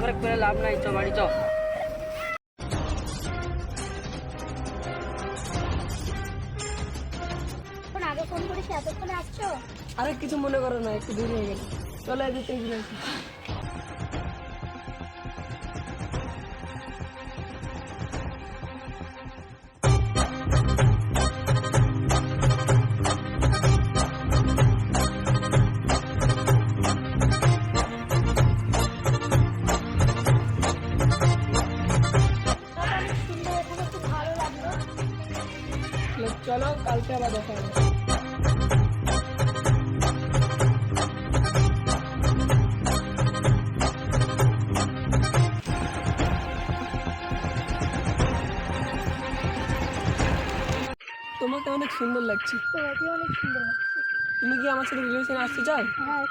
খারাপ করে লাভ নাই চ বাড়ি চ আগে ফোন করেছি এতক্ষণে আসছো আরে কিছু মনে করো না একটু দূর হয়ে গেছে চলে যেতে চলো কালকে আবার দেখা হবে। তোমাকে অনেক সুন্দর লাগছে। তোমাকে অনেক সুন্দর লাগছে। তুমি কি আমার সাথে রিলেশনে আসতে চাও? হ্যাঁ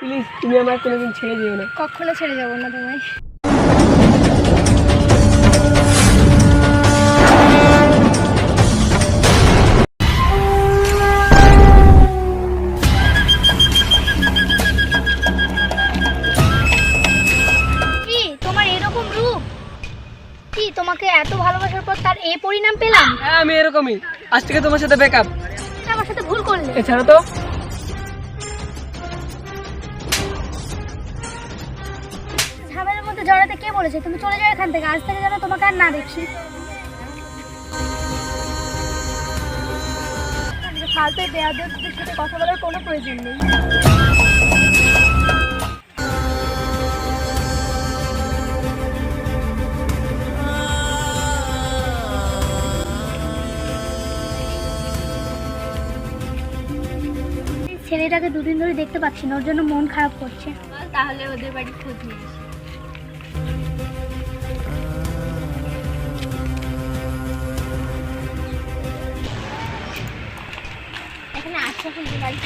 প্লিজ তুমি আমার কোনোদিন ছেড়ে দিও না। কখনো ছেড়ে যাব না তোমায়। এত ভালোবাসার পর তার এই পরিণাম পেলাম? হ্যাঁ আমি এরকমই। আজ থেকে তোমার সাথে ব্যাকআপ তুমি আমার সাথে ভুল করলে। এছাড়া তো ঝামেলার মধ্যে জড়াতে কে বলেছে? তুমি চলে যাও এখান থেকে। আজ থেকে যেন তোমাকে আর না দেখি। ফালতু বেয়াদবদের সাথে কথা বলার কোনো প্রয়োজন নেই। ছেলেটাকে দুদিন ধরে দেখতে পাচ্ছি না ওর জন্য মন খারাপ করছে। তাহলে ওদের বাড়ি খোঁজ নিয়ে এখানে বাড়ি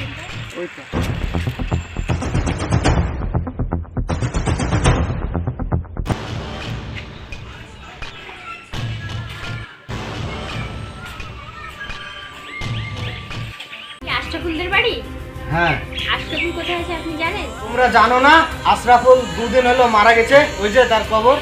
ওই তো কি আশরাফুলদের বাড়ি? হ্যাঁ। তোমরা জানো না আশরাফুল দুদিন হলো মারা গেছে ওই যে তার কবর।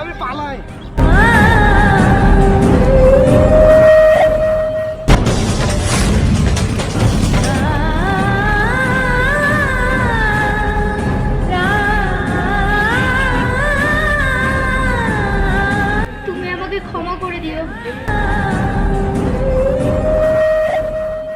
আমি পালাই।